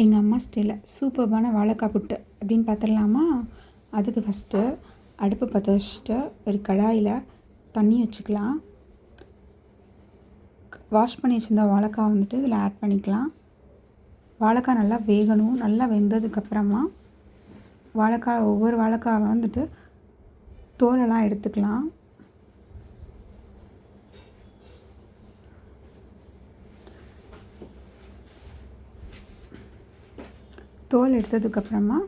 எங்கள் அம்மா ஸ்டைலில் சூப்பர்பான வாழைக்காய் புட்டு அப்படின்னு பார்த்துடலாமா அதுக்கு ஃபஸ்ட்டு அடுப்பு பற்ற வச்சுட்டு ஒரு கடாயில் தண்ணி வச்சுக்கலாம். வாஷ் பண்ணி வச்சுருந்த வாழைக்காய் வந்துட்டு இதில் ஆட் பண்ணிக்கலாம். வாழைக்காய் நல்லா வேகணும் நல்லா வெந்ததுக்கப்புறமா வாழைக்காய் ஒவ்வொரு வாழைக்காய் வந்துட்டு தோலெல்லாம் எடுத்துக்கலாம். தோல் எடுத்ததுக்கப்புறமா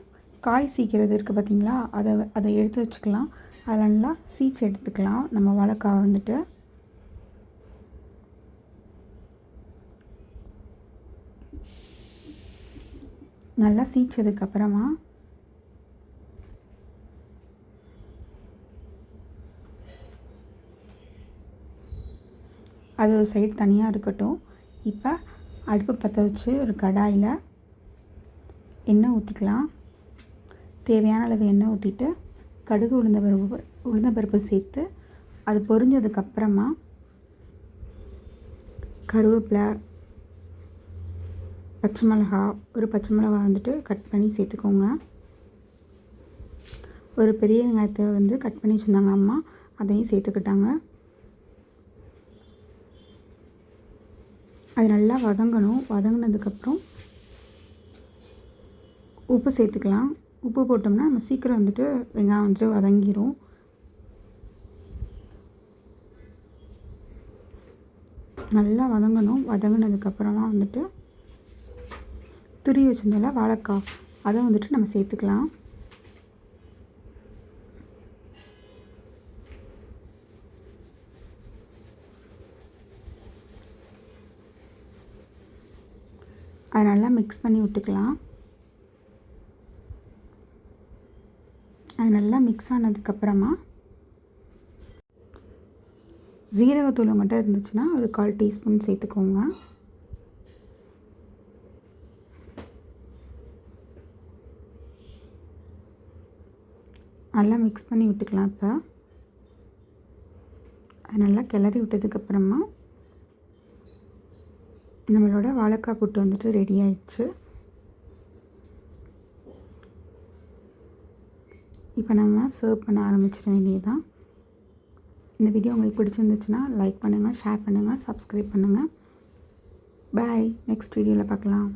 காய் சீக்கிறது இருக்குது பார்த்தீங்களா? அதை அதை எடுத்து வச்சுக்கலாம். அதில் நல்லா சீச்சு எடுத்துக்கலாம். நம்ம வாழைக்காய் வந்துட்டு. நல்லா சீச்சதுக்கப்புறமா அது ஒரு சைடு தனியாக இருக்கட்டும். இப்போ அடுப்பு பற்ற வச்சு ஒரு கடாயில் எண்ணெய் ஊற்றிக்கலாம் தேவையான அளவு எண்ணெய் ஊற்றிட்டு கடுகு உளுந்த பருப்பு உளுந்த பருப்பு சேர்த்து அது பொரிஞ்சதுக்கப்புறமா கருவேப்பிலை பச்சை மிளகா ஒரு பச்சை மிளகா வந்துட்டு கட் பண்ணி சேர்த்துக்கோங்க. ஒரு பெரிய வெங்காயத்தை வந்து கட் பண்ணி வச்சுருந்தாங்க அம்மா அதையும் சேர்த்துக்கிட்டாங்க. அது நல்லா வதங்கணும். வதங்கினதுக்கப்புறம் உப்பு சேர்த்துக்கலாம். உப்பு போட்டோம்னா நம்ம சீக்கிரம் வந்துட்டு வெங்காயம் வந்துட்டு வதங்கிடும் நல்லா வதங்கணும். வதங்கினதுக்கப்புறமா வந்துட்டு துரி வச்சிருந்தால வாழைக்காய். அதை வந்துட்டு நம்ம சேர்த்துக்கலாம். அதை நல்லா மிக்ஸ் பண்ணி விட்டுக்கலாம். அது நல்லா மிக்ஸ் ஆனதுக்கப்புறமா ஜீரகத்தூள் உங்கள்கிட்ட இருந்துச்சுன்னா ஒரு கால் டீஸ்பூன் சேர்த்துக்கோங்க. நல்லா மிக்ஸ் பண்ணி விட்டுக்கலாம் இப்போ. அது நல்லா கிளறி விட்டதுக்கப்புறமா நம்மளோட வாழைக்காய் புட்டு வந்துட்டு ரெடி ஆயிடுச்சு. இப்போ நம்ம சர்வ் பண்ண ஆரம்பிச்சிட வேண்டியதுதான். இந்த வீடியோ உங்களுக்கு பிடிச்சிருந்துச்சுன்னா லைக் பண்ணுங்கள் ஷேர் பண்ணுங்கள் சப்ஸ்கிரைப் பண்ணுங்கள் பாய் நெக்ஸ்ட் வீடியோவில் பார்க்கலாம்.